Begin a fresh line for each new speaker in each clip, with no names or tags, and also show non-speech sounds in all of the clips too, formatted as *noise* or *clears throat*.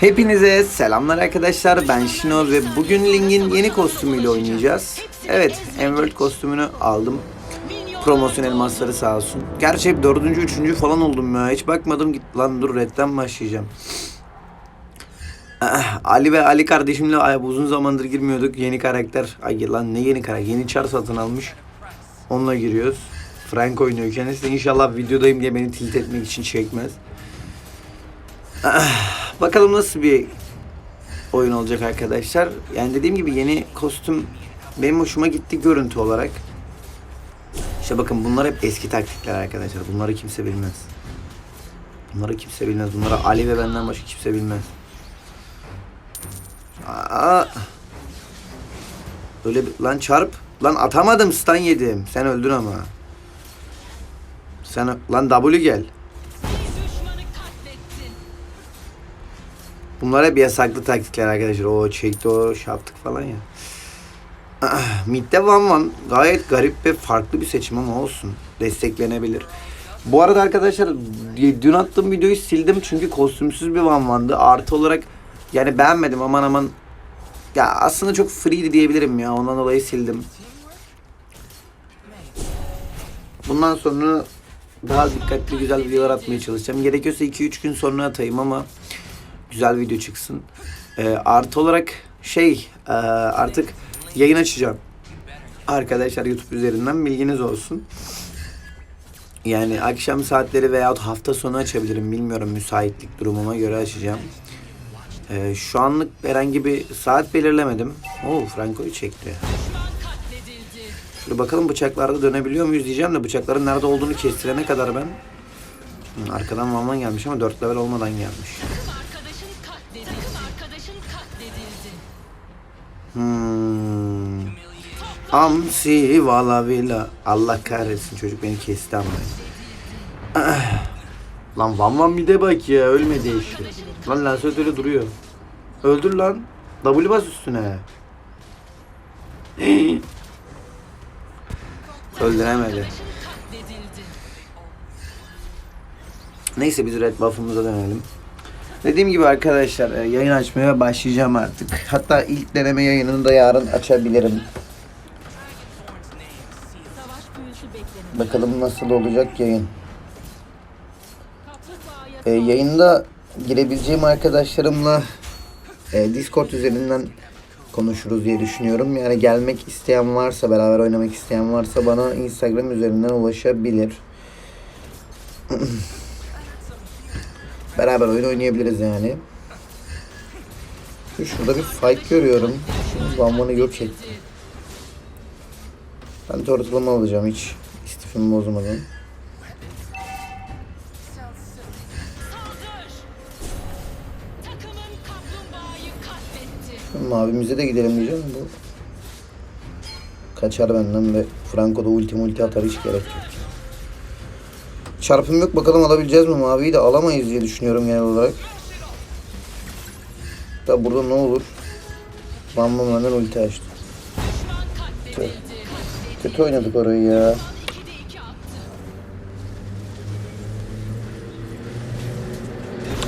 Hepinize selamlar arkadaşlar ben Şino ve bugün Ling'in yeni kostümüyle oynayacağız. Evet Enworld kostümünü aldım. Promosyon elmasları sağ olsun. Gerçi hep dördüncü, üçüncü falan oldum ya. Hiç bakmadım git lan dur redden başlayacağım. Ah, Ali ve Ali kardeşimle ay, uzun zamandır girmiyorduk. Yeni karakter. Ay lan ne yeni karakter? Yeni çar satın almış. Onunla giriyoruz. Frank oynuyor kendisi. İnşallah videodayım diye beni tilt etmek için çekmez. Bakalım nasıl bir oyun olacak arkadaşlar. Yani dediğim gibi yeni kostüm benim hoşuma gitti görüntü olarak. İşte bakın bunlar hep eski taktikler arkadaşlar. Bunları kimse bilmez. Bunları kimse bilmez. Bunları Ali ve benden başka kimse bilmez. Aa. Öyle bir, lan çarp. Lan atamadım stun yedim. Sen öldün ama. Sen lan W gel. Bunlar hep yasaklı taktikler arkadaşlar. O çekti o şey yaptık falan ya. Ah, *clears throat* Mid'de Van Van gayet garip ve farklı bir seçim ama olsun. Desteklenebilir. Bu arada arkadaşlar dün attığım videoyu sildim çünkü kostümsüz bir Van Van'dı. Artı olarak yani beğenmedim aman aman. Ya aslında çok free'di diyebilirim ya. Ondan dolayı sildim. Bundan sonra daha dikkatli güzel videolar atmaya çalışacağım. Gerekiyorsa 2-3 gün sonra atayım ama güzel video çıksın. Ee, artı olarak şey e, artık yayın açacağım. Arkadaşlar YouTube üzerinden bilginiz olsun. Yani akşam saatleri veyahut hafta sonu açabilirim. Bilmiyorum müsaitlik durumuma göre açacağım. Ee, şu anlık herhangi bir saat belirlemedim. Oo Franco'yu çekti. Şöyle bakalım bıçaklarda dönebiliyor muyuz diyeceğim de bıçakların nerede olduğunu kestirene kadar ben arkadan Vanman gelmiş ama 4 level olmadan gelmiş. Hmm. Amsi valavila. Allah kahretsin çocuk beni kesti ama. Ah. Lan Van Van bir de bak ya ölmedi eşi. Lan Lancelot öyle duruyor. Öldür lan. W bas üstüne. *gasps* Öldüremedi. Neyse biz red buff'ımıza dönelim. Dediğim gibi arkadaşlar e, yayın açmaya başlayacağım artık. Hatta ilk deneme yayınını da yarın açabilirim. Bakalım nasıl olacak yayın.
Kaplumbağaya
E, yayında girebileceğim arkadaşlarımla e, Discord üzerinden konuşuruz diye düşünüyorum. Yani gelmek isteyen varsa, beraber oynamak isteyen varsa bana Instagram üzerinden ulaşabilir. *clears throat* beraber oyun oynayabiliriz yani. Şu Şurada bir fight görüyorum. Bambanı yok etti. Ben tortulama alacağım hiç istifimi bozmadan. Mavimize de gidelim diyeceğim bu. Kaçar benden ve Franco da ulti multi atar hiç gerek yok. Çarpım yok bakalım alabileceğiz mi maviyi de alamayız diye düşünüyorum genel olarak. Da burada ne olur? Bam bam hemen ulti açtı. Kötü oynadık orayı ya.
7-2 attı.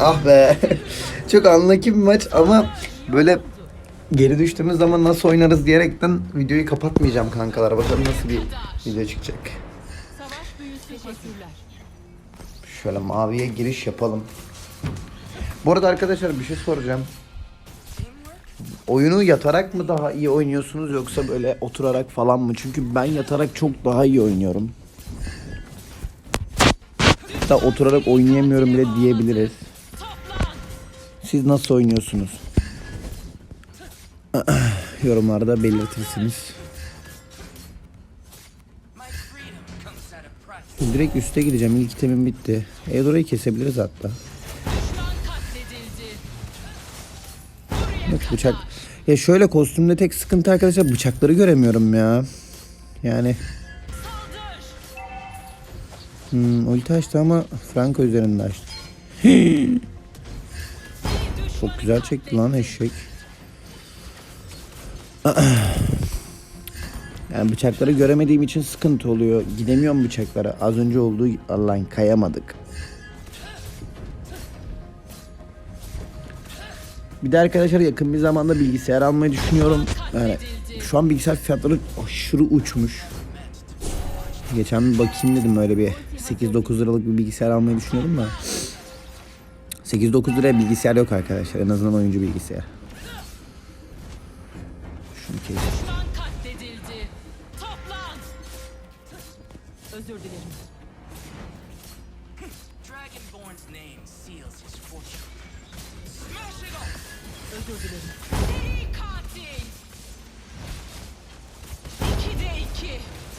Ah be. *laughs* Çok anlaki bir maç ama böyle geri düştüğümüz zaman nasıl oynarız diyerekten videoyu kapatmayacağım kankalar. Bakalım nasıl bir video çıkacak.
Savaş büyüsü.
Şöyle maviye giriş yapalım. Bu arada arkadaşlar bir şey soracağım. Oyunu yatarak mı daha iyi oynuyorsunuz yoksa böyle oturarak falan mı? Çünkü ben yatarak çok daha iyi oynuyorum. Hatta oturarak oynayamıyorum bile diyebiliriz. Siz nasıl oynuyorsunuz? *clears throat* Yorumlarda belirtirsiniz. Direkt üste gideceğim. İlk itemim bitti. Eudora'yı kesebiliriz hatta. Bak bıçak. Ya şöyle kostümde tek sıkıntı arkadaşlar bıçakları göremiyorum ya. Yani. Hmm, ulti açtı ama Franco üzerinde açtı. Çok güzel çekti lan eşek. *clears throat* Yani bıçakları göremediğim için sıkıntı oluyor. Gidemiyorum bıçaklara. Az önce olduğu Allah'ın kayamadık. Bir de arkadaşlar yakın bir zamanda bilgisayar almayı düşünüyorum. Yani şu an bilgisayar fiyatları aşırı uçmuş. Geçen bir bakayım dedim öyle bir 8-9 liralık bir bilgisayar almayı düşünüyorum da. 8-9 liraya bilgisayar yok arkadaşlar. En azından oyuncu bilgisayar. Şunu kes.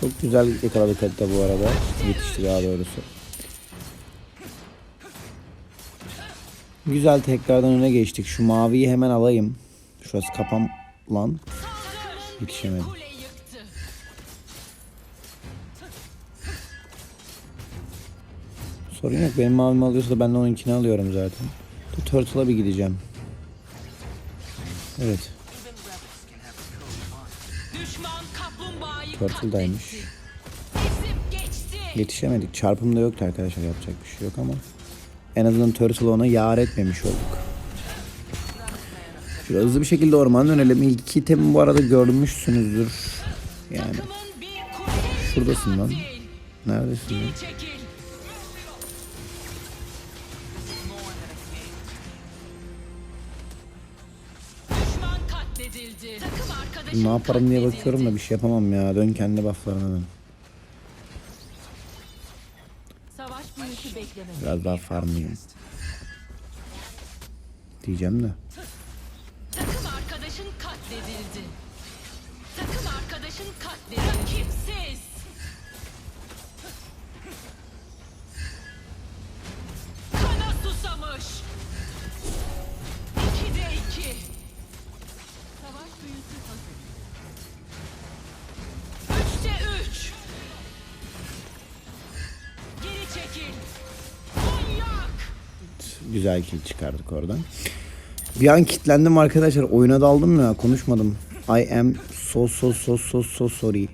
Çok güzel yakaladık hatta bu arada. Yetişti daha doğrusu. Güzel tekrardan öne geçtik. Şu maviyi hemen alayım. Şurası kapam lan. Yetişemedim. Sorun yok. Benim mavimi alıyorsa da ben de onunkini alıyorum zaten. Turtle'a bir gideceğim. Evet. Turtle'daymış. Yetişemedik. Çarpım da yoktu arkadaşlar. Yapacak bir şey yok ama. En azından Turtle'ı ona yar etmemiş olduk. Şöyle hızlı bir şekilde orman dönelim. İlk itemi bu arada görmüşsünüzdür. Yani. Şuradasın lan. Neredesin lan?
Katledildi. Takım arkadaşın
Ne yaparım diye bakıyorum da bir şey yapamam ya. Dön kendi bufflarına dön.
Savaş büyüsü beklemedi.
Biraz daha farmlayayım. Diyeceğim de.
Takım arkadaşın katledildi. Takım arkadaşın katledildi.
Güzel kill çıkardık oradan. Bir an kitlendim arkadaşlar. Oyuna daldım ya. Konuşmadım. I am so so so so so sorry.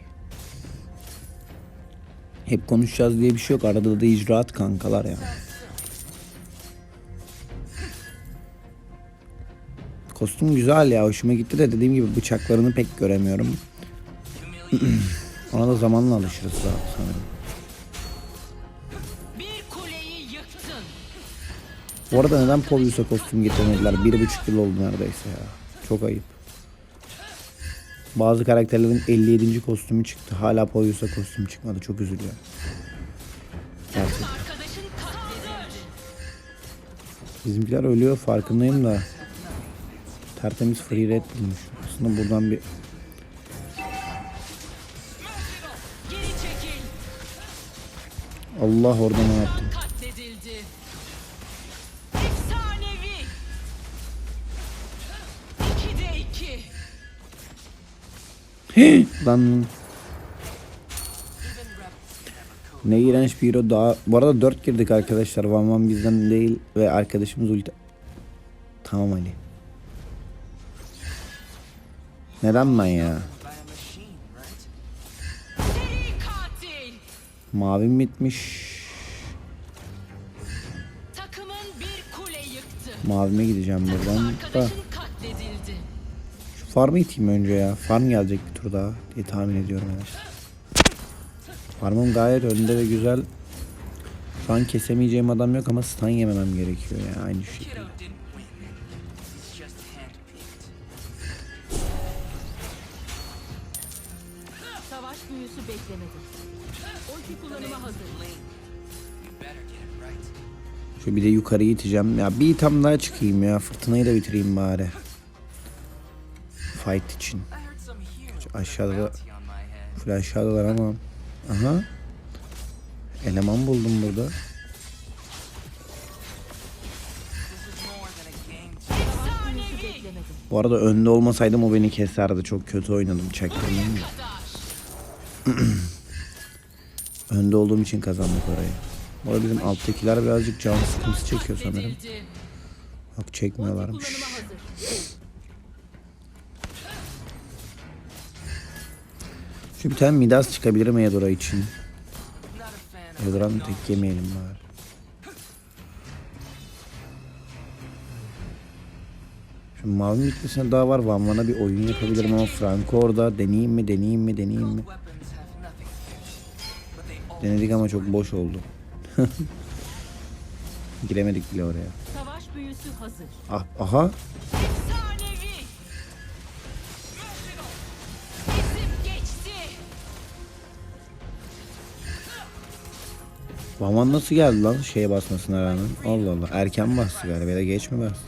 Hep konuşacağız diye bir şey yok. Arada da icraat kankalar ya. Kostüm güzel ya. Hoşuma gitti de dediğim gibi bıçaklarını pek göremiyorum. *clears throat* Ona da zamanla alışırız sanırım. Bu arada neden Polius'a kostüm getirmediler? Bir buçuk yıl oldu neredeyse ya. Çok ayıp. Bazı karakterlerin 57. kostümü çıktı. Hala Polius'a kostüm çıkmadı. Çok üzülüyor. Gerçekten. Bizimkiler ölüyor farkındayım da. Tertemiz free red bulmuş. Aslında buradan bir. Allah orada ne yaptım? *gasps* Lan ne iğrenç bir hero daha. Bu arada 4 girdik arkadaşlar. Van Van bizden değil ve arkadaşımız ulti. Tamam Ali. Neden ben ya? Mavim bitmiş. Mavime gideceğim buradan. Da. Farmı iteyim önce ya. Farm gelecek bir tur daha diye tahmin ediyorum evet. Farmım gayet önde ve güzel. Şu an kesemeyeceğim adam yok ama stun yememem gerekiyor ya aynı şekilde.
Savaş büyüsü beklemedi. Ulti kullanıma hazır.
Şu bir de yukarı iteceğim. Ya bir item daha çıkayım ya. Fırtınayı da bitireyim bari. Fight için. Aşağıda-. Full aşağıdalar ama. Aha. Eleman buldum burada. Bu arada önde olmasaydım o beni keserdi. Çok kötü oynadım. Çaktırmayayım. *clears throat* Önde olduğum için kazandık orayı. Bu arada bizim alttakiler birazcık can sıkıntısı çekiyor sanırım. Yok çekmiyorlarmış. Şu bir tane Midas çıkabilir mi Yadora için? Yadora'nın tek yemeyelim bari. Şu Şimdi Mavi'nin gitmesine daha var. Van Van'a bir oyun yapabilirim ama Franco orada. Deneyeyim mi, deneyeyim mi, deneyeyim mi? Denedik ama çok boş oldu. *laughs* Giremedik bile oraya.
Savaş büyüsü hazır.
Ah, aha. Van nasıl geldi lan şeye basmasına rağmen? Allah Allah. Erken bastı galiba ya da geç mi bastı?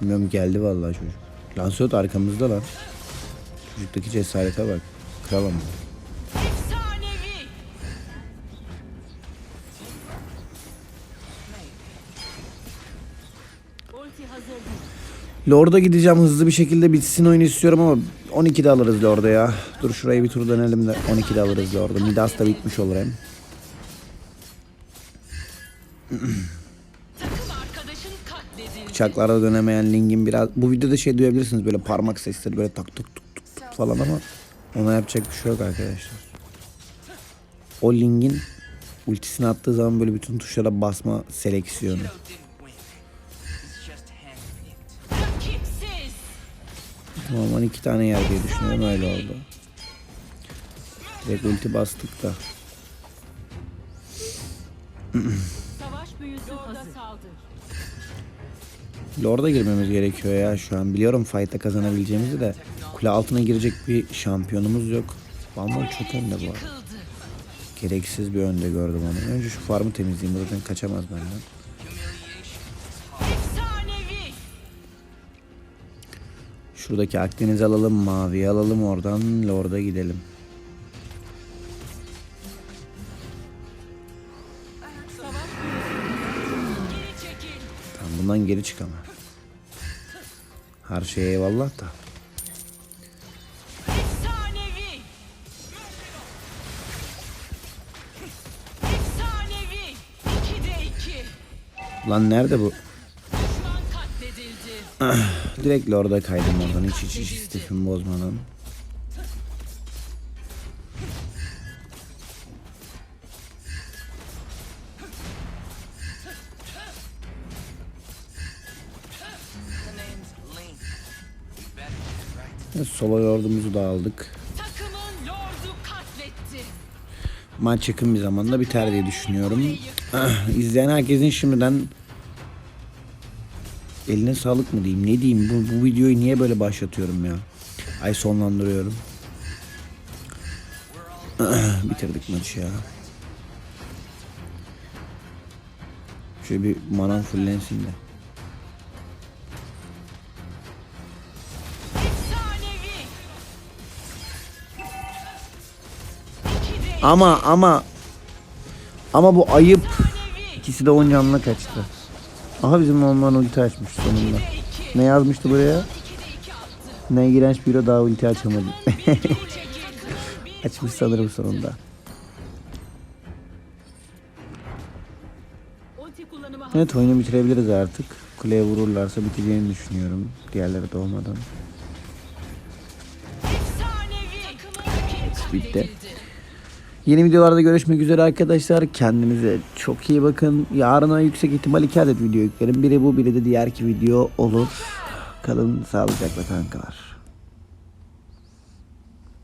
Bilmiyorum geldi vallahi çocuk. Lancelot arkamızda lan. Çocuktaki cesarete bak. Kral ama. Lord'a gideceğim hızlı bir şekilde bitsin oyunu istiyorum ama 12'de alırız Lord'a ya. Dur şurayı bir tur dönelim de 12'de alırız Lord'u. Midas da bitmiş olur hem. Bıçaklarda dönemeyen Ling'in biraz... Bu videoda şey duyabilirsiniz böyle parmak sesleri böyle tak tuk tuk tuk tuk falan ama ona yapacak bir şey yok arkadaşlar. O Ling'in ultisini attığı zaman böyle bütün tuşlara basma seleksiyonu. Normal iki tane yer diye düşünüyorum öyle oldu. Direkt ulti bastık da. *clears throat* Lord'a girmemiz gerekiyor ya şu an. Biliyorum fight'ta kazanabileceğimizi de kule altına girecek bir şampiyonumuz yok. Balmon çok önde bu arada. Gereksiz bir önde gördüm onu. Önce şu farmı temizleyeyim. Zaten kaçamaz benden. Şuradaki Akdeniz alalım. Mavi alalım. Oradan Lord'a gidelim. Bundan geri çık ama. Her şeye eyvallah da.
Efsanevi. Efsanevi. İkide iki.
Lan nerede bu?
Düşman katledildi.
Direkt Lord'a kaydım oradan. Hiç hiç hiç istifimi bozmadan. Solo Lord'umuzu da aldık. Maç yakın bir zamanda biter diye düşünüyorum. *clears throat* İzleyen herkesin şimdiden eline sağlık mı diyeyim ne diyeyim bu, bu videoyu niye böyle başlatıyorum ya. Ay sonlandırıyorum. *clears throat* Bitirdik maçı ya. Şöyle bir manam fullensin de. Ama ama ama bu ayıp. İkisi de 10 canına kaçtı. Aha bizim Norman ulti açmış sonunda. Ne yazmıştı buraya? Ne iğrenç bir hero daha ulti açamadı.
Bir *laughs* tur çekil. Bir
Açmış sanırım sonunda. Evet oyunu bitirebiliriz artık. Kuleye vururlarsa biteceğini düşünüyorum. Diğerleri.
Efsanevi. Takımın rakip
bitti. Yeni videolarda görüşmek üzere arkadaşlar. Kendinize çok iyi bakın. Yarına yüksek ihtimal iki adet video yüklerim. Biri bu biri de diğerki video olur. Kalın sağlıcakla kankalar.